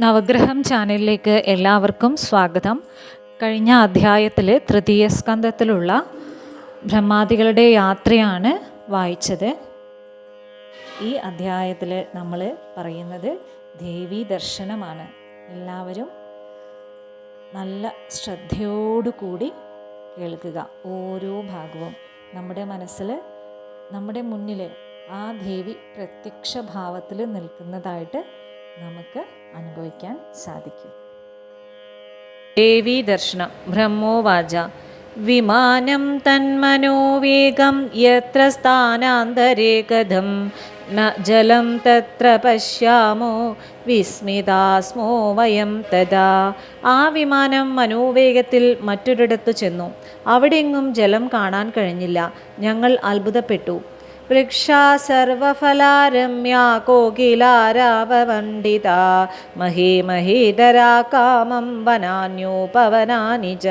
നവഗ്രഹം ചാനലിലേക്ക് എല്ലാവർക്കും സ്വാഗതം. കഴിഞ്ഞ അധ്യായത്തിൽ തൃതീയ സ്കന്ധത്തിലുള്ള ബ്രഹ്മാദികളുടെ യാത്രയാണ് വായിച്ചത്. ഈ അധ്യായത്തിൽ നമ്മൾ പറയുന്നത് ദേവീ ദർശനമാണ്. എല്ലാവരും നല്ല ശ്രദ്ധയോടുകൂടി കേൾക്കുക ഓരോ ഭാഗവും. നമ്മുടെ മനസ്സിൽ നമ്മുടെ മുന്നിൽ ആ ദേവി പ്രത്യക്ഷ ഭാവത്തിൽ നിൽക്കുന്നതായിട്ട് നമുക്ക് അനുഭവിക്കാൻ സാധിക്കും. ദേവീ ദർശനം ബ്രഹ്മോവാച വിമാനം തന്മനോവേഗം യത്ര സ്ഥാനാന്തരേ കഥം ന ജലം തത്ര പശ്യാമോ വിസ്മിതാസ്മോ വയം തഥാ. ആ വിമാനം മനോവേഗത്തിൽ മറ്റൊരിടത്തു ചെന്നു. അവിടെയെങ്ങും ജലം കാണാൻ കഴിഞ്ഞില്ല. ഞങ്ങൾ അത്ഭുതപ്പെട്ടു. സർവഫലാരമ്യാ കോകിലാരാവണ്ഡിത മഹേ മഹേതരാ കാമം വനാന്യോപവനാനി ച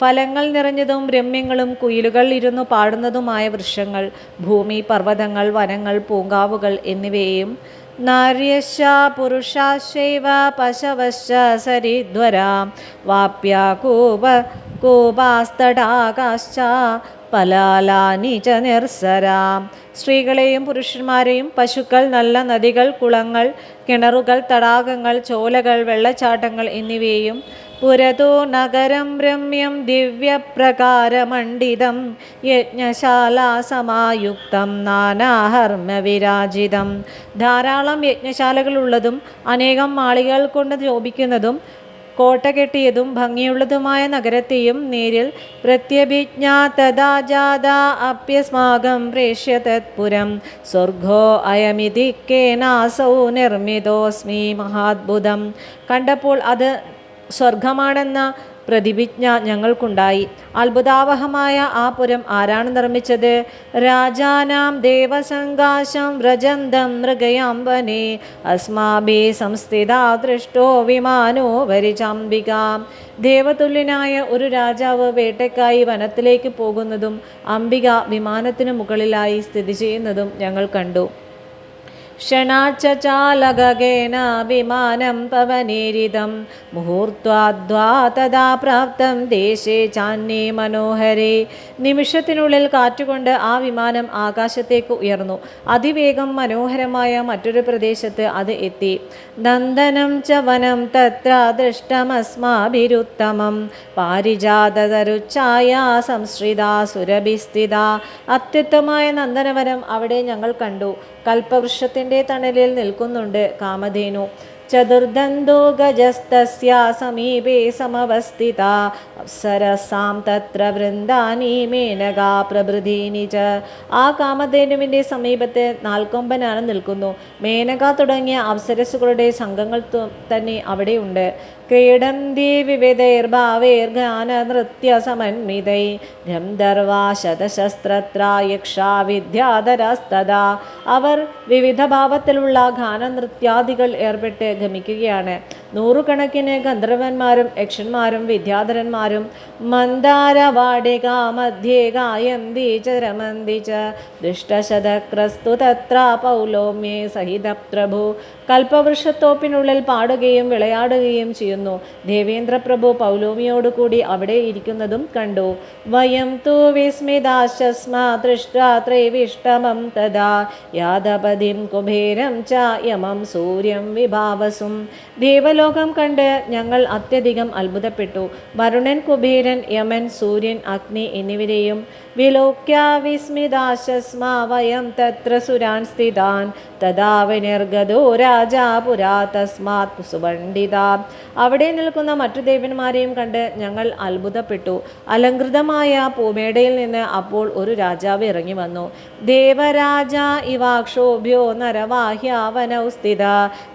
ഫലങ്ങൾ നിറഞ്ഞതും രമ്യങ്ങളും കുയിലുകൾ ഇരുന്നു പാടുന്നതുമായ വൃക്ഷങ്ങൾ ഭൂമി പർവതങ്ങൾ വനങ്ങൾ പൂങ്കാവുകൾ എന്നിവയെയും നാര്യശ പുരുഷാശൈവ പശവശ്ച സരിധ്വരാ. വാപ്യ കൂപ കൂപാസ്തടാകാശ്ച പലാലാനി ച നിർസരാം സ്ത്രീകളെയും പുരുഷന്മാരെയും പശുക്കൾ നല്ല നദികൾ കുളങ്ങൾ കിണറുകൾ തടാകങ്ങൾ ചോലകൾ വെള്ളച്ചാട്ടങ്ങൾ എന്നിവയും പുരതോ നഗരം രമ്യം ദിവ്യപ്രകാരമണ്ഡിതം യജ്ഞശാലാസമായുക്തം നാനാഹർമ്മ വിരാജിതം ധാരാളം യജ്ഞശാലകളുള്ളതും അനേകം മാളികകൾ കൊണ്ട് ശോഭിക്കുന്നതും കോട്ട കെട്ടിയതും ഭംഗിയുള്ളതുമായ നഗരത്തെയും നേരിൽ പ്രത്യഭിജ്ഞ പ്രേഷ്യതത്പുരം സ്വർഗോ അയമിതി കേനാസൗ നിർമ്മിതോസ്മി മഹാത്ഭുതം. കണ്ടപ്പോൾ അത് സ്വർഗമാണെന്ന പ്രതിഭിജ്ഞ ഞങ്ങൾക്കുണ്ടായി. അത്ഭുതാവഹമായ ആ പുരം ആരാണ് നിർമ്മിച്ചത്? രാജാനാം ദേവസങ്കാശം വ്രജന്തം മൃഗയാംബനെ അസ്മാഭി സംസ്ഥിത ദൃഷ്ടോ വിമാനോ വരിചാംബിക. ദേവതുല്യനായ ഒരു രാജാവ് വേട്ടയ്ക്കായി വനത്തിലേക്ക് പോകുന്നതും അംബിക വിമാനത്തിനു മുകളിലായി സ്ഥിതി ചെയ്യുന്നതും ഞങ്ങൾ കണ്ടു. ക്ഷണാച്ചചാലഗേന വിമാനം പവനീരിതം. മുഹൂർത്താദ്വാ തഥാ പ്രാപ്തം ദേശേ ചാന്യേ മനോഹരേ. നിമിഷത്തിനുള്ളിൽ കാറ്റുകൊണ്ട് ആ വിമാനം ആകാശത്തേക്ക് ഉയർന്നു. അതിവേഗം മനോഹരമായ മറ്റൊരു പ്രദേശത്ത് അത് എത്തി. നന്ദനം ച വനം തത്ര ദൃഷ്ടമസ്മാഭിരുത്തമം. പാരിജാതരുച്ഛായ സംശ്രിത സുരഭിസ്ഥിത. അത്യുത്തമായ നന്ദനവനം അവിടെ ഞങ്ങൾ കണ്ടു. കൽപ്പവൃക്ഷത്തിന്റെ തണലിൽ നിൽക്കുന്നുണ്ട് കാമധേനു. ചതുർദന്തോ ഗജസ്തസ്യ സമീപേ സമവസ്ഥിത. അപ്സരസാം തത്ര വൃന്ദാനി മേനകാ പ്രഭൃതീനി ച. ആ കാമധേനുവിന്റെ സമീപത്തെ നാൽക്കൊമ്പനാണ് നിൽക്കുന്നു. മേനക തുടങ്ങിയ അപ്സരസുകളുടെ സംഘങ്ങൾ തന്നെ അവിടെയുണ്ട്. ക്രീഡന്തി വിവിധൈർഭാവൈർഗാന നൃത്യ സമന്വിതൈ ഗന്ധർവാ ശതശസ്ത്രത്ര യക്ഷാ വിദ്യാധരസ്തദാ അവർ വിവിധ ഭാവത്തിലുള്ള ഗാനനൃത്യാദികൾ ഏർപ്പെട്ട് ഗമിക്കുകയാണ്. നൂറുകണക്കിന് ഗന്ധർവന്മാരും യക്ഷന്മാരും വിദ്യാധരന്മാരും മന്ദാരവാടിക ഗായന്തി ചരമന്തി ച ദുഷ്ടശതക്രസ്തു തത്ര പൗലോമ്യേ സഹിത പ്രഭു കൽപ്പവൃക്ഷത്തോപ്പിനുള്ളിൽ പാടുകയും വിളയാടുകയും ചെയ്യുന്നു. ദേവേന്ദ്ര പ്രഭു പൗലോമിയോടുകൂടി അവിടെ ഇരിക്കുന്നതും കണ്ടു. വയം തു വിസ്മിതാശ്ചസ്മാ ദൃഷ്ടാത്രൈവിഷ്ടമം തഥാ. യാദപതിം കുബേരം ച യമം സൂര്യം വിഭാവസും. ദേവലോകം കണ്ട് ഞങ്ങൾ അത്യധികം അത്ഭുതപ്പെട്ടു. വരുണൻ കുബേരൻ യമൻ സൂര്യൻ അഗ്നി എന്നിവരെയും വിലോക്യ വിസ്മിതാശസ്മാ വയം തത്ര സുരാൻ സ്ഥിതാൻ. തഥാ വിനിർഗതോ രാജാ പുരാ തസ്മാത് സുപണ്ഡിത അവിടെ നിൽക്കുന്ന മറ്റു ദേവന്മാരെയും കണ്ട് ഞങ്ങൾ അത്ഭുതപ്പെട്ടു. അലങ്കൃതമായ പൂമേടയിൽ നിന്ന് അപ്പോൾ ഒരു രാജാവ് ഇറങ്ങി വന്നു. ദേവരാജ ഇവാക്ഷോഭ്യോ നരവാഹ്യാവനൗ സ്ഥിത.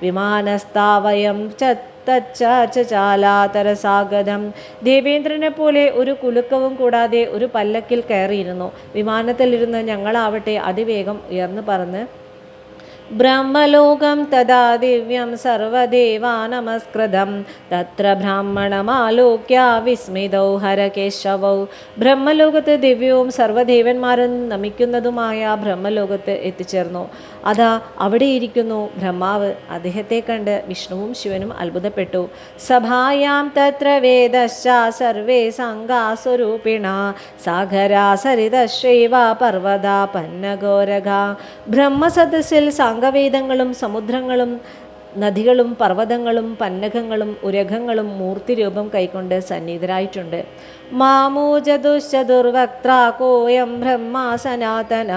വിമാനസ്ഥാവയം ചാലാതരസാഗതം ദേവേന്ദ്രനെ പോലെ ഒരു കുലുക്കവും കൂടാതെ ഒരു പല്ലക്കിൽ കയറിയിരുന്നു. വിമാനത്തിലിരുന്ന് ഞങ്ങളാവട്ടെ അതിവേഗം ഉയർന്നു പറന്ന് ബ്രഹ്മലോകം തഥാ ദിവ്യം സർവദേവാ നമസ്കൃതം തത്ര ബ്രാഹ്മണമാലോക്യ വിസ്മിതൗ ഹരകേശവൗ ബ്രഹ്മലോകത്ത് ദിവ്യവും സർവദേവന്മാരും നമിക്കുന്നതുമായ ബ്രഹ്മലോകത്ത് എത്തിച്ചേർന്നു. അതാ അവിടെ ഇരിക്കുന്നു ബ്രഹ്മാവ്. അദ്ദേഹത്തെ കണ്ട് വിഷ്ണുവും ശിവനും അത്ഭുതപ്പെട്ടു. സഭായാം തത്ര വേദശ്ച സർവേ സംഘാസ്വരൂപിണ സാഗരാ സരിതശൈവ പർവതാ പന്നഘോരഘ ബ്രഹ്മസദസ്സിൽ സംഘവേദങ്ങളും സമുദ്രങ്ങളും നദികളും പർവതങ്ങളും പന്നകങ്ങളും ഉരകങ്ങളും മൂർത്തിരൂപം കൈക്കൊണ്ട് സന്നിഹിതരായിട്ടുണ്ട്. മാമൂജതുശ്ചതുർവക്ത്ര ബ്രഹ്മാ ബ്രഹ്മ സനാതന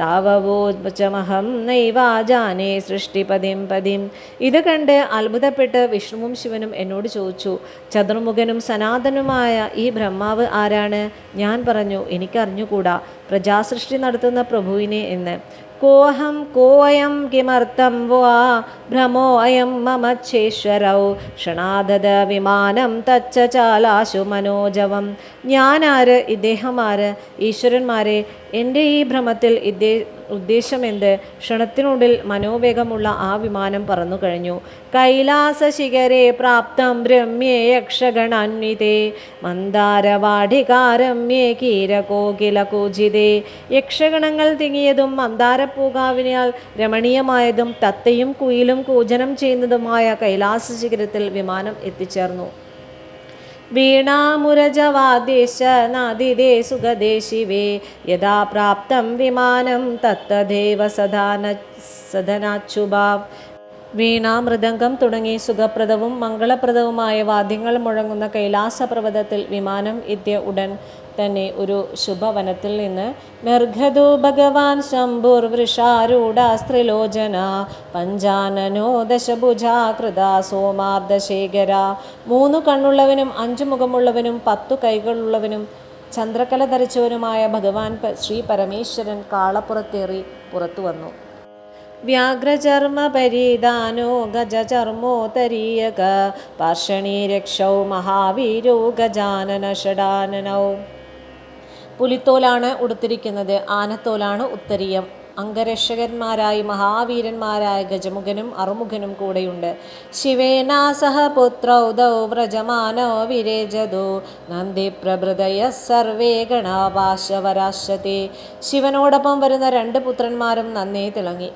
താവവോചമഹം നൈവാജാനേ സൃഷ്ടിപതിം പതിം. ഇത് കണ്ട് അത്ഭുതപ്പെട്ട് വിഷ്ണുവും ശിവനും എന്നോട് ചോദിച്ചു ചതുർമുഖനും സനാതനുമായ ഈ ബ്രഹ്മാവ് ആരാണ്? ഞാൻ പറഞ്ഞു എനിക്കറിഞ്ഞുകൂടാ പ്രജാസൃഷ്ടി നടത്തുന്ന പ്രഭുവിനെ എന്ന്. കോഹം കോയം കിമർത്ഥം വാ ഭ്രമോ അയം മമച്ഛേശ്വരൗ ക്ഷണാദത വിമാനം തച്ച ചാലാശു മനോജവം. ഞാനാര്? ഇദ്ദേഹമാര്? ഈശ്വരന്മാരെ? എന്റെ ഈ ഭ്രമത്തിൽ ഇദ്ദേ ഉദ്ദേശമെന്ത്? ക്ഷണത്തിനുള്ളിൽ മനോവേഗമുള്ള ആ വിമാനം പറന്നു കഴിഞ്ഞു. കൈലാസ ശിഖരെ പ്രാപ്തം രമ്യേ യക്ഷഗണാന്വിതേ. മന്ദാരവാഠികാരമ്യേ കീരകോകിലകൂജിതേ യക്ഷഗണങ്ങൾ തിങ്ങിയതും മന്ദാരപ്പൂകാവിനാൽ രമണീയമായതും തത്തയും കുയിലും കൂജനം ചെയ്യുന്നതുമായ കൈലാസ ശിഖരത്തിൽ വിമാനം എത്തിച്ചേർന്നു. വീണാമുരജവാദേശ നാദിദേ സുഗദേ ശിവേ. യഥാ പ്രാപ്തം വിമാനം തത്തദേവ സദാന സദനാച്ചുഭാവ് വീണ മൃദംഗം തുടങ്ങി സുഖപ്രദവും മംഗളപ്രദവുമായ വാദ്യങ്ങൾ മുഴങ്ങുന്ന കൈലാസപർവതത്തിൽ വിമാനം എത്തിയ ഉടൻ തന്നെ ഒരു ശുഭവനത്തിൽ നിന്ന് മെർഘതു ഭഗവാൻ ശംഭുർ വൃഷാരൂഢ സ്ത്രിലോചന പഞ്ചാനനോ ദശഭുജാ കൃത സോമാർദ്ദശേഖര മൂന്നു കണ്ണുള്ളവനും അഞ്ചു മുഖമുള്ളവനും പത്തു കൈകളുള്ളവനും ചന്ദ്രകല ധരിച്ചവനുമായ ഭഗവാൻ ശ്രീ പരമേശ്വരൻ കാളപ്പുറത്തേറി പുറത്തു വന്നു. വ്യാഘ്രചർമ്മ പരിധാനോ ഗജചർമ്മോത്തരീയക പാർഷണീരക്ഷൗ മഹാവീരോ ഗജാനന ഷഡാനനൗ പുലിത്തോലാണ് ഉടുത്തിരിക്കുന്നത്. ആനത്തോലാണ് ഉത്തരീയം. അംഗരക്ഷകന്മാരായി മഹാവീരന്മാരായ ഗജമുഖനും അറുമുഖനും കൂടെയുണ്ട്. ശിവേനാ സഹ പുത്രൗദൗ വ്രജമാനോ വിരേജതോ നന്ദി പ്രഭൃതയ സർവേ ഗണാപാശവരാശത്തെ ശിവനോടൊപ്പം വരുന്ന രണ്ട് പുത്രന്മാരും നന്നേ തിളങ്ങി.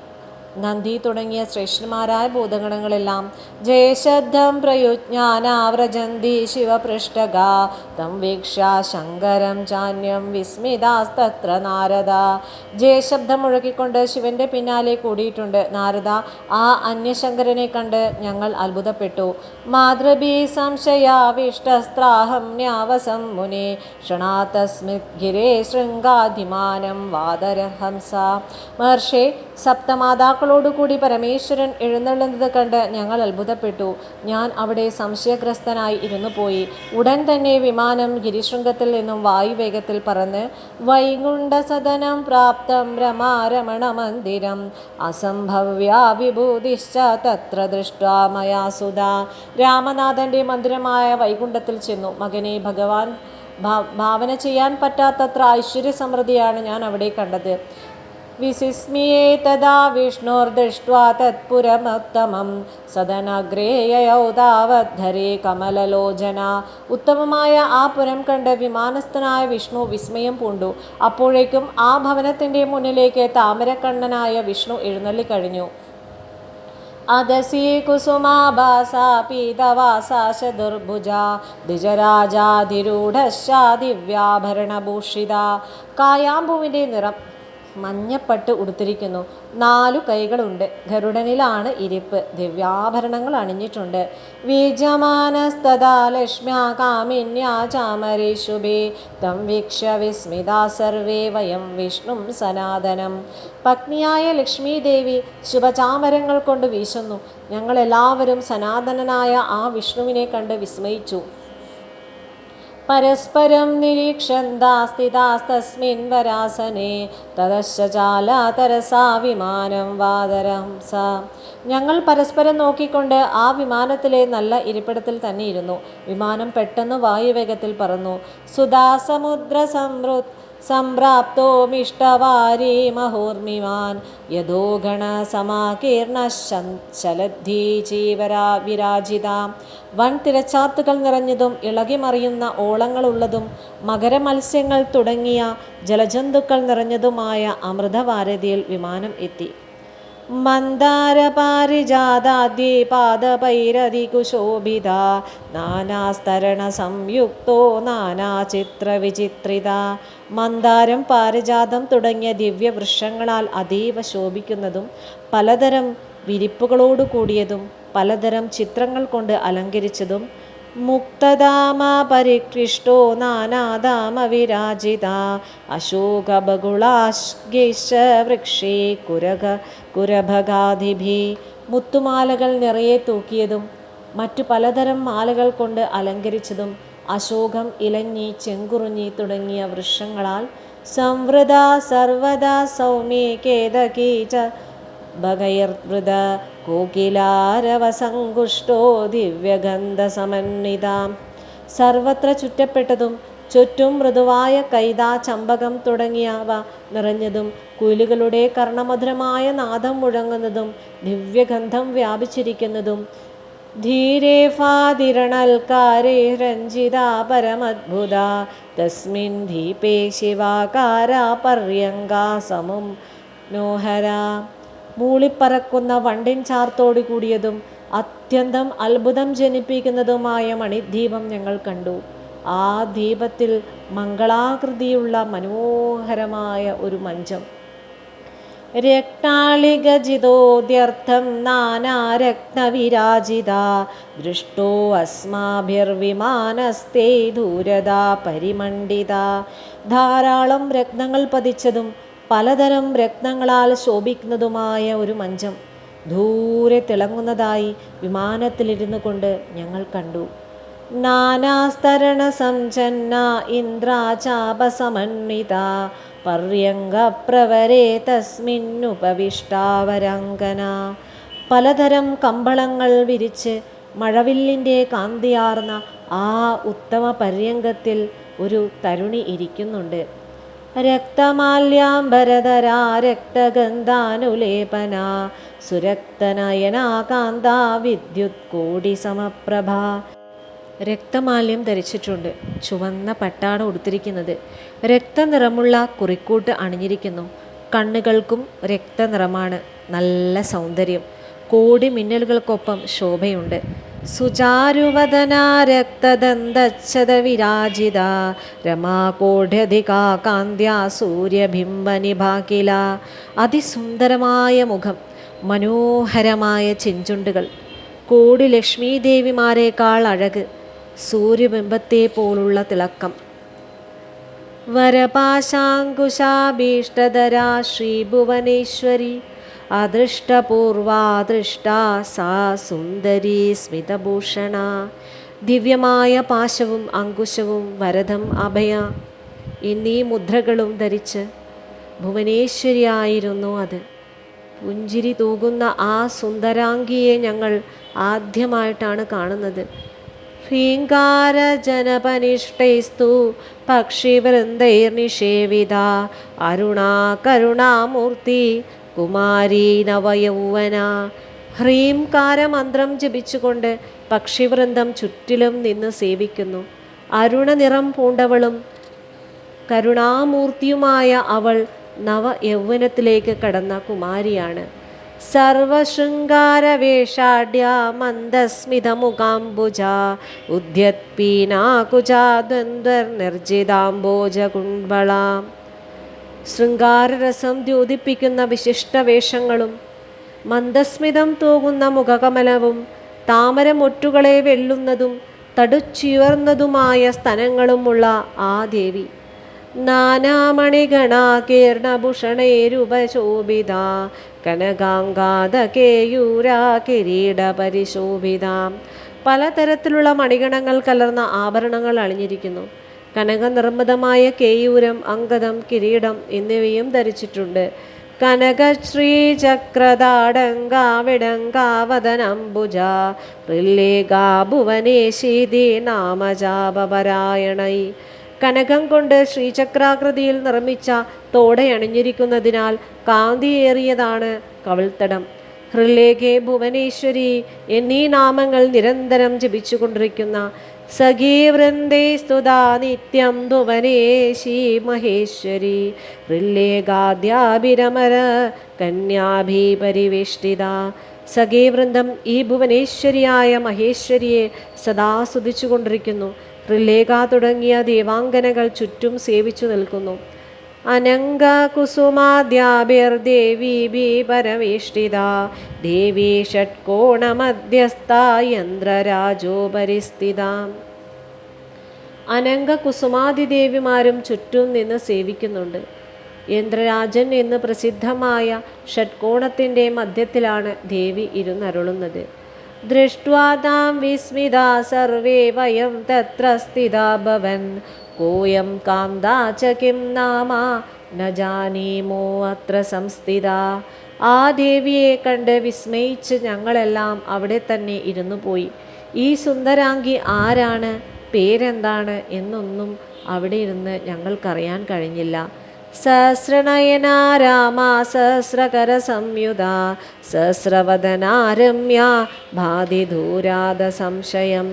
നന്ദി തുടങ്ങിയ ശ്രേഷ്ഠന്മാരായ ഭൂതഗണങ്ങളെല്ലാം ജയശബ്ദം പ്രയുജ്ഞാനാവ്രജന്തി ശിവപൃഷ്ടക തം വീക്ഷ ശങ്കരം ചാന്യം വിസ്മിതാസ്തത്ര നാരദ. ജയശബ്ദം മുഴക്കിക്കൊണ്ട് ശിവന്റെ പിന്നാലെ കൂടിയിട്ടുണ്ട് നാരദ. ആ അന്യശങ്കരനെ കണ്ട് ഞങ്ങൾ അത്ഭുതപ്പെട്ടു. മാതൃഭീ സംശയാവിഷ്ടസ്ത്രാഹം ന്യാവസം മുനെ. ക്ഷണാതസ്മിത് ഗിരേ ശൃംഗാധിമാനം വാദരഹംസ. മഹർഷേ സപ്തമാതാക്കളോടുകൂടി പരമേശ്വരൻ എഴുന്നള്ളുന്നത് കണ്ട് ഞങ്ങൾ അത്ഭുതപ്പെട്ടു. ഞാൻ അവിടെ സംശയഗ്രസ്തനായി ഇരുന്നു പോയി ഉടൻ തന്നെ വിമാനം ഗിരിശൃംഗത്തിൽ നിന്നും വായുവേഗത്തിൽ പറന്ന് വൈകുണ്ഠ സദനം പ്രാപ്തം രമാരമണ മന്ദിരം. അസംഭവ്യ വിഭൂതിശ്ച തത്ര ദൃഷ്ടാ മയാ സുധാ. രാമനാഥന്റെ മന്ദിരമായ വൈകുണ്ഠത്തിൽ ചെന്നു. മകനെ ഭഗവാൻ ഭാവന ചെയ്യാൻ പറ്റാത്തത്ര ഐശ്വര്യ സമൃദ്ധിയാണ് ഞാൻ അവിടെ കണ്ടത്. വിസിസ്മിയേ തഥാ വിഷ്ണുർദൃഷ്ട്വാ തത്പുരമുത്തമം സദനഗ്രേയയൗ താവദ്ധരേ കമലലോചന ഉത്തമമായ ആ പുരം കണ്ട് വിമാനസ്ഥനായ വിഷ്ണു വിസ്മയം പൂണ്ടു. അപ്പോഴേക്കും ആ ഭവനത്തിന്റെ മുന്നിലേക്ക് താമരക്കണ്ണനായ വിഷ്ണു എഴുന്നള്ളിക്കഴിഞ്ഞു അദസി കുസുമാഭാസ പീതവാസാശ ദുർഭുജ ദ്വിജരാജാധിരൂഢശ്ച ദിവ്യാഭരണഭൂഷിത കായാമ്പൂവിന്റെ നിറം മഞ്ഞപ്പട്ട് ഉടുത്തിരിക്കുന്നു. നാലു കൈകളുണ്ട്. ഗരുഡനിലാണ് ഇരിപ്പ്. ദിവ്യാഭരണങ്ങൾ അണിഞ്ഞിട്ടുണ്ട്. വീജമാനസ്തദാ തം സർവേ വയം വിഷ്ണും സനാതനം. പത്നിയായ ലക്ഷ്മി ദേവി ശുഭചാമരങ്ങൾ കൊണ്ട് വീശുന്നു. ഞങ്ങളെല്ലാവരും സനാതനനായ ആ വിഷ്ണുവിനെ കണ്ട് വിസ്മയിച്ചു. പരസ്പരം നിരീക്ഷന്താസ്ഥിതാസ്തസ്മിൻ വരാസനെ. തതശ്ചാല വിമാനം വാതരംസ ഞങ്ങൾ പരസ്പരം നോക്കിക്കൊണ്ട് ആ വിമാനത്തിലെ നല്ല ഇരിപ്പിടത്തിൽ തന്നെ ഇരുന്നു വിമാനം പെട്ടെന്ന് വായുവേഗത്തിൽ പറന്നു. സുധാസമുദ്ര സംവൃത് സംപ്രാപ്തോമിഷ്ടവാരി മഹോർമിമാൻ. യഥോ ഗണസമാകീർണ ശലദ്ധി ജീവരാ വിരാജിതാം. വൻ തിരച്ചാത്തുകൾ നിറഞ്ഞതും ഇളകിമറിയുന്ന ഓളങ്ങളുള്ളതും മകരമത്സ്യങ്ങൾ തുടങ്ങിയ ജലജന്തുക്കൾ നിറഞ്ഞതുമായ അമൃതവാരതിയിൽ വിമാനം എത്തി. മന്ദാരപാരിജാതാദ്യേ പാദപൈരതികുശോഭിത നാനാസ്തരണ സംയുക്തോ നാനാചിത്രവിചിത്രിത. മന്ദാരം പാരിജാതം തുടങ്ങിയ ദിവ്യവൃക്ഷങ്ങളാൽ അതീവ ശോഭിക്കുന്നതും പലതരം വിരിപ്പുകളോടു കൂടിയതും പലതരം ചിത്രങ്ങൾ കൊണ്ട് അലങ്കരിച്ചതും നാനാധാമ വിരാജിത അശോകബകുളാശ്ഗേശ വൃക്ഷേ കുരക കുരഭഗാധിഭി. മുത്തുമാലകൾ നിറയെ തൂക്കിയതും മറ്റു പലതരം മാലകൾ കൊണ്ട് അലങ്കരിച്ചതും അശോകം ഇലഞ്ഞി ചെങ്കുറുഞ്ഞി തുടങ്ങിയ വൃക്ഷങ്ങളാൽ സംവൃത സർവദാ സൗമ്യേ കേതകീ ച ഭഗൈർവൃത കോകിലാരവസങ്കുഷ്ടോ ദിവ്യഗന്ധസമന്വിതാം. സർവത്ര ചുറ്റപ്പെട്ടതും ചുറ്റും മൃദുവായ കൈത ചമ്പകം തുടങ്ങിയവ നിറഞ്ഞതും കുയിലുകളുടെ കർണമധുരമായ നാദം മുഴങ്ങുന്നതും ദിവ്യഗന്ധം വ്യാപിച്ചിരിക്കുന്നതും ധീരേ ഫാതിരണൽക്കാരേ രഞ്ജിത പരമദ്ഭുത. തസ്മിൻ ദീപേ ശിവാകാര പര്യങ്കാസമും നോഹര. മൂളിപ്പറക്കുന്ന വണ്ടിൻ ചാർത്തോടു കൂടിയതും അത്യന്തം അത്ഭുതം ജനിപ്പിക്കുന്നതുമായ മണിദ്വീപം ഞങ്ങൾ കണ്ടു. ആ ദീപത്തിൽ മംഗളാകൃതിയുള്ള മനോഹരമായ ഒരു മഞ്ചം. രക്താളികജിതോദ്യർത്ഥം നാനാരത്നവിരാജിത ദൃഷ്ടോ അസ്മാഭിർവിമാനസ്തേ ദൂരത പരിമണ്ഡിത. ധാരാളം രത്നങ്ങൾ പതിച്ചതും പലതരം രത്നങ്ങളാൽ ശോഭിക്കുന്നതുമായ ഒരു മഞ്ചം ദൂരെ തിളങ്ങുന്നതായി വിമാനത്തിലിരുന്നു കൊണ്ട് ഞങ്ങൾ കണ്ടു. നാനാസ്തരണ സംജന്ന ഇന്ദ്രാചാപസമന്വിത പര്യങ്കപ്രവരേ തസ്മിന്നുപവിഷ്ടാവരങ്കന പലതരം കമ്പളങ്ങൾ വിരിച്ച് മഴവില്ലിന്റെ കാന്തിയാർന്ന ആ ഉത്തമ പര്യങ്കത്തിൽ ഒരു തരുണി ഇരിക്കുന്നുണ്ട്. രക്തമാല്യാംബരധരാ രക്തഗന്ധാനുലേപന സുരക്തനയനാകാന്ത വിദ്യുത് കോടി സമപ്രഭ. രക്തമാല്യം ധരിച്ചിട്ടുണ്ട്. ചുവന്ന പട്ടാണ് ഉടുത്തിരിക്കുന്നത്. രക്തനിറമുള്ള കുറിക്കൂട്ട് അണിഞ്ഞിരിക്കുന്നു. കണ്ണുകൾക്കും രക്തനിറമാണ് നല്ല സൗന്ദര്യം. കോടി മിന്നലുകൾക്കൊപ്പം ശോഭയുണ്ട്. സുചാരുവദന രക്തദന്തച്ഛത വിരാജിത രമാകോഢ്യധികാ കാന്ത്യ സൂര്യബിംബനിഭാകില അതിസുന്ദരമായ മുഖം മനോഹരമായ ചെഞ്ചുണ്ടുകൾ കോടി ലക്ഷ്മീദേവിമാരെക്കാൾ അഴക് സൂര്യബിംബത്തെ പോലുള്ള തിളക്കം. വരപാശാങ്കുശാഭീഷ്ടധരാ ശ്രീഭുവനേശ്വരി അദൃഷ്ടപൂർവാദൃഷ്ട സാ സുന്ദരി സ്മിതഭൂഷണ. ദിവ്യമായ പാശവും അങ്കുശവും വരദം അഭയ. എന്നീ മുദ്രകളും ധരിച്ച് ഭുവനേശ്വരിയായിരുന്നു അത്. പുഞ്ചിരി തൂകുന്ന ആ സുന്ദരാംഗിയെ ഞങ്ങൾ ആദ്യമായിട്ടാണ് കാണുന്നത്. ഹ്രീങ്കാരജനപനിഷ്ടൈസ്തു പക്ഷിവൃന്ദൈർനിഷേവിത. അരുണാ കരുണാമൂർത്തി കുമാരീ നവയൗവന. ഹ്രീംകാരമന്ത്രം ജപിച്ചുകൊണ്ട് പക്ഷിവൃന്ദം ചുറ്റിലും നിന്ന് സേവിക്കുന്നു. അരുണനിറം പൂണ്ടവളും കരുണാമൂർത്തിയുമായ അവൾ നവ യൗവനത്തിലേക്ക് കടന്ന കുമാരിയാണ്. സർവശൃംഗാരവേഷാഢ്യ മന്ദസ്മിതമുഖാംബുജ ഉദ്യത്പീനാകുജാദ്വന്ദ്വർനിർജിതാംബോജകുൺവളാം ശൃംഗാരരസം ദ്യോതിപ്പിക്കുന്ന വിശിഷ്ട വേഷങ്ങളും മന്ദസ്മിതം തൂകുന്ന മുഖകമലവും താമരമൊട്ടുകളെ വെല്ലുന്നതും തടുച്ചുയർന്നതുമായ സ്ഥലങ്ങളുമുള്ള ആ ദേവി. നാനാമണിഗണാകീർണഭൂഷണേരുപശോഭിത കനകാങ്കാതകേയൂരാ കിരീടപരിശോഭിത. പലതരത്തിലുള്ള മണിഗണങ്ങൾ കലർന്ന ആഭരണങ്ങൾ അണിഞ്ഞിരിക്കുന്നു. കനകനിർമ്മിതമായ കേയൂരം അങ്കദം കിരീടം എന്നിവയും ധരിച്ചിട്ടുണ്ട്. കനകശ്രീ ചക്രതാടങ്കാവിടങ്കാവദനംബുജ ഋല്ലേകാ ഭുവനേശീതി നാമജാപരായണൈ കനകം കൊണ്ട് ശ്രീചക്രാകൃതിയിൽ നിർമ്മിച്ച തോടയണിഞ്ഞിരിക്കുന്നതിനാൽ കാന്തിയേറിയതാണ് കവിൾത്തടം. ഹൃലേഖെ ഭുവനേശ്വരി എന്നീ നാമങ്ങൾ നിരന്തരം ജപിച്ചുകൊണ്ടിരിക്കുന്ന സഖീ വൃന്ദേ സ്തുതാ നിത്യം ഭുവനേശി മഹേശ്വരി. ഹൃല്ലേഖാദ്യാഭിരമര കന്യാഭി സഖീ സഖീവൃന്ദം ഈ ഭുവനേശ്വരിയായ മഹേശ്വരിയെ സദാ സ്തുതിച്ചുകൊണ്ടിരിക്കുന്നു. ഹൃലേഖ തുടങ്ങിയ ദേവാംഗനകൾ ചുറ്റും സേവിച്ചു നിൽക്കുന്നു. അനംഗ കുസുമാദ്യാഭിർദേവി ബി പരവേഷ്ടിത ദേവി ഷട്കോണമധ്യസ്ഥ യന്ത്രരാജോപരിസ്ഥിത കുസുമാതിദേവിമാരും ചുറ്റും നിന്ന് സേവിക്കുന്നുണ്ട്. യന്ത്രരാജൻ എന്ന് പ്രസിദ്ധമായ ഷട്കോണത്തിന്റെ മധ്യത്തിലാണ് ദേവി ഇരുന്നരുളുന്നത്. ദൃഷ്ട്വാ താം വിസ്മിത സർവേ വയം തത്ര സ്ഥിതാ ഭവൻ. കോയം കാന്താ ച കിം നാമ ന ജാനീമോ അത്ര സംസ്ഥിത. ആ ദേവിയെ കണ്ട് വിസ്മയിച്ച് ഞങ്ങളെല്ലാം അവിടെ തന്നെ ഇരുന്നു പോയി. ഈ സുന്ദരാംഗി ആരാണ് പേരെന്താണ് എന്നൊന്നും അവിടെ ഇരുന്ന് ഞങ്ങൾക്കറിയാൻ കഴിഞ്ഞില്ല. സഹസ്രനയന രാമ സഹസ്രകര സംയുത സംശയം.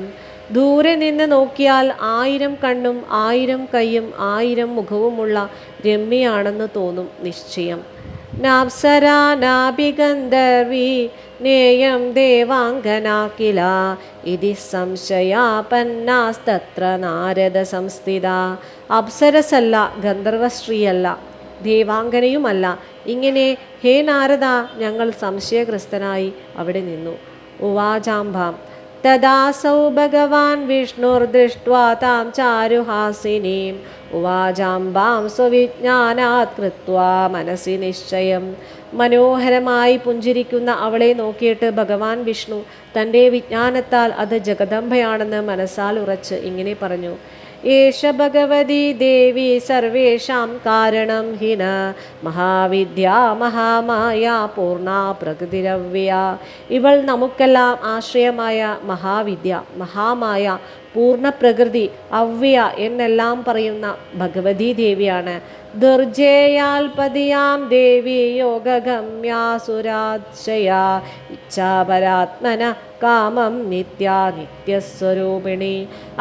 ദൂരെ നിന്ന് നോക്കിയാൽ ആയിരം കണ്ണും ആയിരം കൈയും ആയിരം മുഖവുമുള്ള രമ്യയാണെന്ന് തോന്നും നിശ്ചയം. നാപ്സരാ നാഭിഗന്ധർവി നേയം ദേവാംഗനാക്കില. ഇതി സംശയാപന്നാസ്തത്ര നാരദ സംസ്ഥിത. അപ്സരസല്ല ഗന്ധർവശ്രീയല്ല ദേവാംഗനയുമല്ല. ഇങ്ങനെ ഹേ നാരദ ഞങ്ങൾ സംശയഗ്രസ്തനായി അവിടെ നിന്നു. ഉവാചാംഭാം തദാസൗ ഭഗവാൻ വിഷ്ണുർദൃഷ്ട്വാ താം ചാരുഹാസിനീം. ഉവാചാംബാം സ്വവിജ്ഞാനാത് കൃത്വാ മനസി നിശ്ചയം. മനോഹരമായി പുഞ്ചിരിക്കുന്ന അവളെ നോക്കിയിട്ട് ഭഗവാൻ വിഷ്ണു തന്റെ വിജ്ഞാനത്താൽ അത് ജഗദംബയാണെന്ന് മനസ്സാൽ ഉറച്ച് ഇങ്ങനെ പറഞ്ഞു. ഏഷ ഭഗവതി ദേവി സർവേഷാം കാരണം ഹിന. മഹാവിദ്യ മഹാമായ പൂർണ പ്രകൃതിരവ്യ. ഇവൾ നമുക്കെല്ലാം ആശ്രയമായ മഹാവിദ്യ മഹാമായ പൂർണ പ്രകൃതി അവ്യ എന്നെല്ലാം പറയുന്ന ഭഗവതി ദേവിയാണ് ദുർജയാൽപതിയാം ദേവി യോഗഗമ്യാസുരാശയ ഇച്ഛാപരാത്മന കാമം നിത്യ നിത്യസ്വരൂപിണി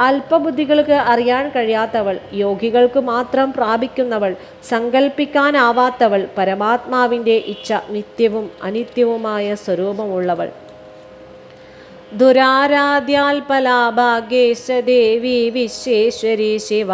അല്പബുദ്ധികൾക്ക് അറിയാൻ കഴിയാത്തവൾ യോഗികൾക്ക് മാത്രം പ്രാപിക്കുന്നവൾ സങ്കല്പിക്കാനാവാത്തവൾ പരമാത്മാവിന്റെ ഇച്ഛ നിത്യവും അനിത്യവുമായ സ്വരൂപമുള്ളവൾ. ദേവി വിശ്വേശ്വരി ശിവ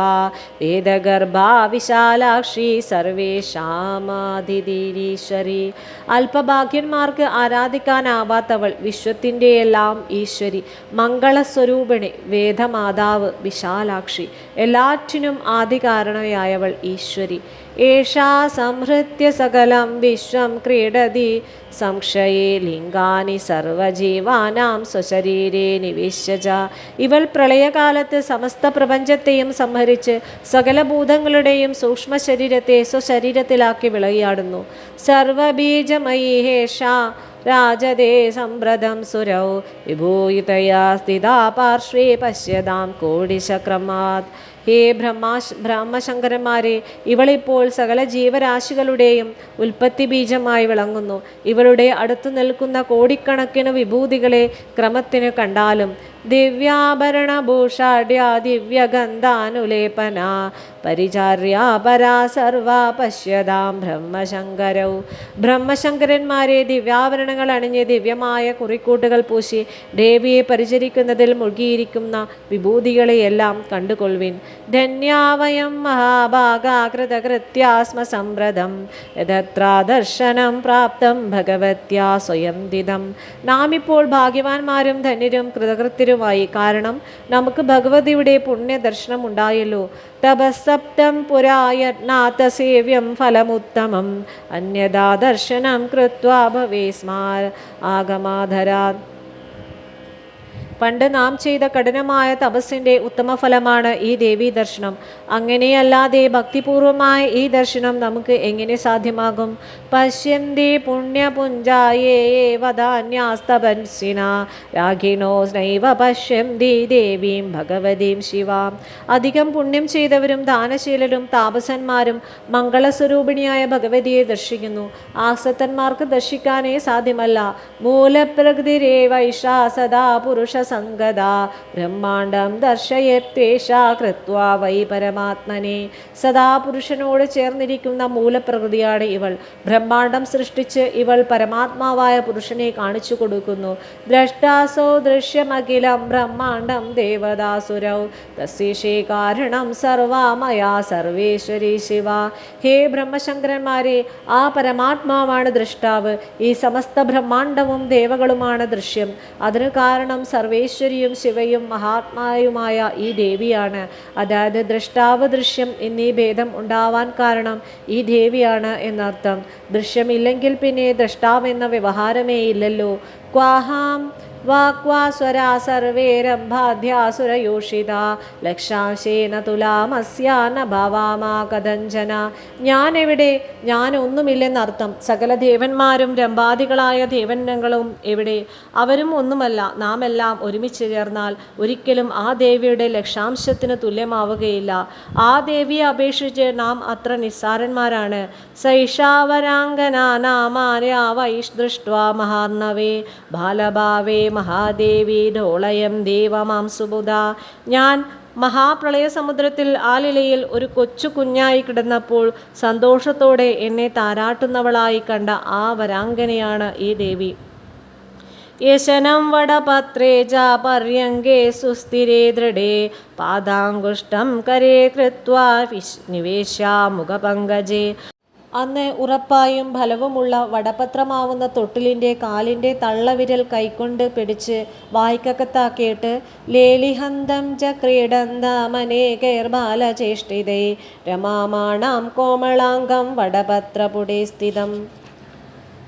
വേദഗർഭാ വിശാലാക്ഷി സർവേഷാമാതിരീശ്വരി അല്പഭാഗ്യന്മാർക്ക് ആരാധിക്കാനാവാത്തവൾ വിശ്വത്തിന്റെ എല്ലാം ഈശ്വരി. മംഗളസ്വരൂപിണി വേദമാതാവ് വിശാലാക്ഷി. എല്ലാറ്റിനും ആദികാരണയായവൾ ഈശ്വരി. ഏഷാ സംഹൃത്യ സകലം വിശ്വം ക്രീഡതി സംശയേ ലിംഗാനി സർവജീവാനാം സ്വശരീരേ നിവേശ്യജ ഇവൾ പ്രളയകാലത്ത് സമസ്ത പ്രപഞ്ചത്തെയും സംഹരിച്ച് സകല ഭൂതങ്ങളുടെയും സൂക്ഷ്മ ശരീരത്തെ സ്വശരീരത്തിലാക്കി വിളയാടുന്നു. സർവബീജമയി ഹേഷാ രാജതേ സമ്പ്രദം സുരൗ. വിഭൂയിതയാ സ്ഥിതാ പാർശ്വേ പശ്യതാം കോടിശക്രമാത്. ഹേ ബ്രഹ്മാശ് ബ്രഹ്മശങ്കരന്മാരെ ഇവളിപ്പോൾ സകല ജീവരാശികളുടെയും ഉൽപ്പത്തി ബീജമായി വിളങ്ങുന്നു. ഇവളുടെ അടുത്തു നിൽക്കുന്ന കോടിക്കണക്കിന് വിഭൂതികളെ ക്രമത്തിന് കണ്ടാലും ദിവ്യാഭരണഭൂഷാഢ്യ ദിവ്യഗന്ധാനുലേപന പരിചാര്യാ പരാ സർവ പശ്യതാം ബ്രഹ്മശങ്കരൗ. ബ്രഹ്മശങ്കരന്മാരെ ദിവ്യാഭരണങ്ങൾ അണിഞ്ഞ് ദിവ്യമായ കുറിക്കൂട്ടുകൾ പൂശി ദേവിയെ പരിചരിക്കുന്നതിൽ മുഴുകിയിരിക്കുന്ന വിഭൂതികളെയെല്ലാം കണ്ടുകൊള്ളുവിൻ. ധന്യാവയം മഹാഭാഗാകൃതകൃത്യാസ്മ സംവ്രതം യഥത്രാ ദർശനം പ്രാപ്തം ഭഗവത്യാ സ്വയം ദിതം നാം ഇപ്പോൾ ഭാഗ്യവാന്മാരും ധന്യരും കൃതകൃത്യരുമായി കാരണം നമുക്ക് ഭഗവതിയുടെ പുണ്യ ദർശനം ഉണ്ടായല്ലോ. തപസ്സപ്തം പുരായത്നാഥ സേവ്യം ഫലമുത്തമം. അന്യതാ ദർശനം കൃത്വാ ഭവേ സ്മാർ പണ്ട് നാം ചെയ്ത കഠിനമായ തപസ്സിന്റെ ഉത്തമഫലമാണ് ഈ ദേവീ ദർശനം. അങ്ങനെയല്ലാതെ ഭക്തിപൂർവമായ ഈ ദർശനം നമുക്ക് എങ്ങനെ സാധ്യമാകും? പശ്യന്തി പുണ്യപുഞ്ചായേ വധാന്യാസ്തപൻസിന രാഖിണോ നൈവ പശ്യന്തി ദേവീം ഭഗവതീം ശിവാം. അധികം പുണ്യം ചെയ്തവരും ദാനശീലരും താപസന്മാരും മംഗളസ്വരൂപിണിയായ ഭഗവതിയെ ദർശിക്കുന്നു. ആസത്തന്മാർക്ക് ദർശിക്കാനേ സാധ്യമല്ല. മൂലപ്രകൃതിരേ വൈഷാ സദാ പുരുഷ സംഗത ബ്രഹ്മാണ്ടം ദർശയത്വേഷാ കൃത്വാ വൈ പരമാത്മനെ. സദാ പുരുഷനോട് ചേർന്നിരിക്കുന്ന മൂലപ്രകൃതിയാണ് ഇവൾ. ബ്രഹ്മാണ്ടം സൃഷ്ടിച്ച് ഇവൾ പരമാത്മാവായ പുരുഷനെ കാണിച്ചു കൊടുക്കുന്നു. ദ്രഷ്ടാസോ ദൃശ്യമഖിലം ബ്രഹ്മാണ്ടം ദേവദാസുരൗ. തസ്യശേ കാരണം സർവാമയാ സർവേശ്വരി ശിവ. ഹേ ബ്രഹ്മശങ്കരന്മാരെ ആ പരമാത്മാവാണ് ദ്രഷ്ടാവ്. ഈ സമസ്ത ബ്രഹ്മാണ്ടവും ദേവകളുമാണ് ദൃശ്യം. അതിന് കാരണം സർവേശ്വരിയും ശിവയും മഹാത്മായുമായ ഈ ദേവിയാണ്. അതായത് ദൃഷ്ടാവ് ദൃശ്യം എന്നീ ഭേദം ഉണ്ടാവാൻ കാരണം ഈ ദേവിയാണ് എന്നർത്ഥം. ദൃശ്യമില്ലെങ്കിൽ പിന്നെ ദ്രഷ്ടാവെന്ന വ്യവഹാരമേ ഇല്ലല്ലോ. ക്വാഹാം വാക്വാസ്വരാ സർവേരംഭാധ്യാസുരയോഷിത. ലക്ഷാംശേന ന ഭവാമാ കഥഞ്ജന. ഞാനെവിടെ? ഞാനൊന്നുമില്ലെന്നർത്ഥം. സകല ദേവന്മാരും രംഭാദികളായ ദേവന്യങ്ങളും എവിടെ? അവരും ഒന്നുമല്ല. നാം എല്ലാം ഒരുമിച്ച് ചേർന്നാൽ ഒരിക്കലും ആ ദേവിയുടെ ലക്ഷാംശത്തിന് തുല്യമാവുകയില്ല. ആ ദേവിയെ അപേക്ഷിച്ച് നാം അത്ര നിസ്സാരന്മാരാണ്. സൈഷാവരാംഗന നാമാര്യ വൈഷ് ദൃഷ്ട്വാ മഹാർണവേ ബാലഭാവേ മഹാദേവി ഡോളയം ദേവമാം സുബുധ. ഞാൻ മഹാപ്രളയസമുദ്രത്തിൽ ആലിലയിൽ ഒരു കൊച്ചു കുഞ്ഞായി കിടന്നപ്പോൾ സന്തോഷത്തോടെ എന്നെ താരാട്ടുന്നവളായി കണ്ട ആ വരാങ്കനെയാണ് ഈ ദേവി. യശനം വടപത്രേ ച പര്യങ്കേ സുസ്ഥിരേ ദൃഢേ. പാദാങ്കുഷ്ടം കരേ കൃത്വാ മുഖപങ്കജേ. അന്ന് ഉറപ്പായും ഫലവുമുള്ള വടപത്രമാവുന്ന തൊട്ടിലിന്റെ കാലിന്റെ തള്ളവിരൽ കൈക്കൊണ്ട് പിടിച്ച് വായ്ക്കകത്താക്കിയിട്ട് ലേലിഹന്തം ച ക്രീഡന്തമനേകൈർബാലചേഷ്ടിതൈ രമാമാണാം കോമളാംഗം വടപത്രപുടേ സ്ഥിതം.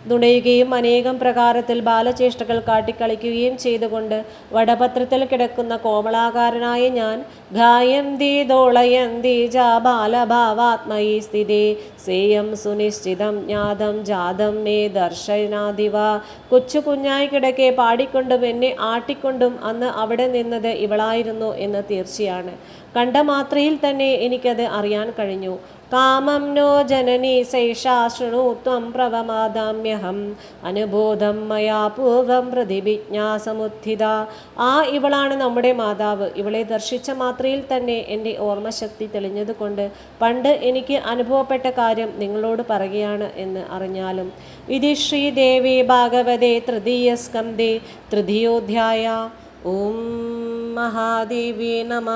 നുണയുകയും അനേകം പ്രകാരത്തിൽ ബാലചേഷ്ടകൾ കാട്ടിക്കളിക്കുകയും ചെയ്തുകൊണ്ട് വടപത്രത്തിൽ കിടക്കുന്ന കോമളാകാരനായ ഞാൻ ദോളയന്തി സ്ഥിതി സുനിശ്ചിതം ജ്ഞാതം ജാതം മേ ദർശനാദിവ. കൊച്ചു കുഞ്ഞായി കിടക്കെ പാടിക്കൊണ്ടും എന്നെ ആട്ടിക്കൊണ്ടും അന്ന് അവിടെ നിന്നത് ഇവളായിരുന്നു എന്ന് തീർച്ചയാണ്. കണ്ട മാത്രയിൽ തന്നെ എനിക്കത് അറിയാൻ കഴിഞ്ഞു. കാമം നോ ജനനി സൈഷാ ശൃണു ത്വം പ്രവമാദാമ്യഹം. അനുബോധം മയാ പൂർവം പ്രതിവിജ്ഞാസമുദ്ധിത ആ ഇവളാണ് നമ്മുടെ മാതാവ്. ഇവളെ ദർശിച്ച മാത്രയിൽ തന്നെ എന്റെ ഓർമ്മശക്തി തെളിഞ്ഞതുകൊണ്ട് പണ്ട് എനിക്ക് അനുഭവപ്പെട്ട കാര്യം നിങ്ങളോട് പറയുകയാണ് എന്ന് അറിഞ്ഞാലും. ഇതി ശ്രീദേവി ഭാഗവതേ തൃതീയ സ്കന്ധേ തൃതീയോധ്യായ. ഓം മഹാദേവി നമ.